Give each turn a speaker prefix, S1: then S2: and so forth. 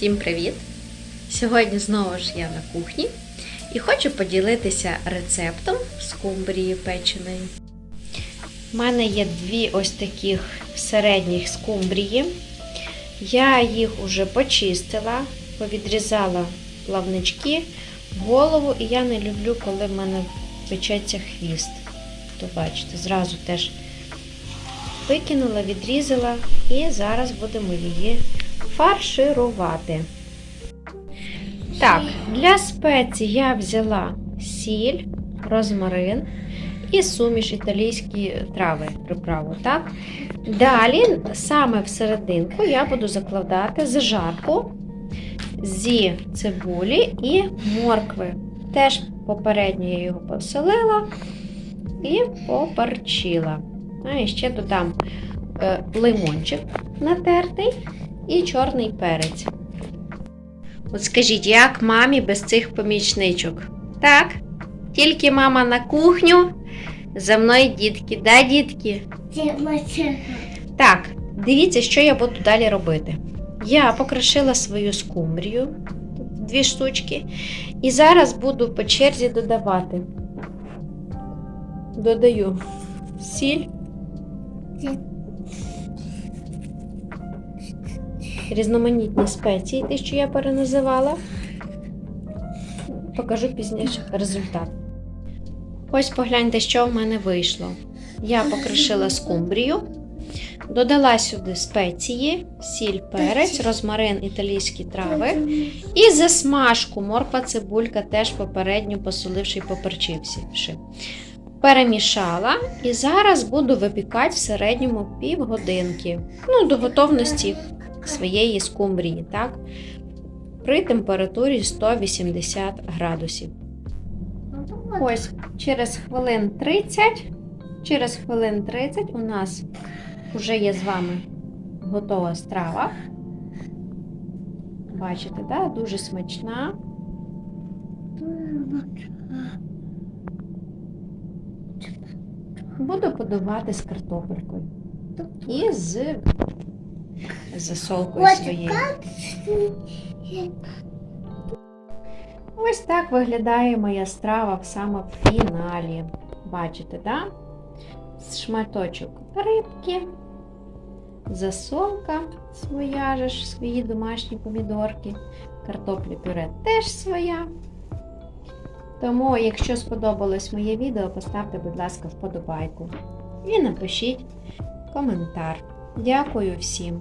S1: Всім привіт! Сьогодні знову ж я на кухні і хочу поділитися рецептом скумбрії печеної. У мене є дві ось таких середніх скумбрії. Я їх уже почистила, повідрізала плавнички, голову, і я не люблю, коли в мене печеться хвіст. То бачите, зразу теж викинула, відрізала і зараз будемо її фарширувати. Так, для спецій я взяла сіль, розмарин і суміш італійські трави приправу. Так? Далі, саме в серединку, я буду закладати зажарку зі цибулі і моркви. Теж попередньо я його поселила і поперчила. А і ще додам е, лимончик натертий і чорний перець. От скажіть, як мамі без цих помічничок? Так, тільки мама на кухню, за мною дітки, да, дітки? Так, дивіться, що я буду далі робити. Я покришила свою скумбрію, дві штучки, і зараз буду по черзі додавати. Додаю сіль, різноманітні спеції, ті, що я переназивала. Покажу пізніше результат. Ось погляньте, що в мене вийшло. Я покришила скумбрію, додала сюди спеції, сіль, перець, розмарин, італійські трави і засмажку, морква, цибулька, теж попередньо посоливши і поперчивши. Перемішала і зараз буду випікати в середньому півгодинки. Ну, до готовності своєї скумбрії, так? При температурі 180 градусів. Ось через хвилин 30, через хвилин 30 у нас вже є з вами готова страва. Бачите, да? дуже смачна. Буду подавати з картопелькою і з засолкою своєю. Ось так виглядає моя страва в саме в фіналі. Бачите, да? Шматочок рибки, засолка своя же ж, свої домашні помідорки, картоплі пюре теж своя. Тому, якщо сподобалось моє відео, поставте, будь ласка, вподобайку і напишіть коментар. Дякую всім!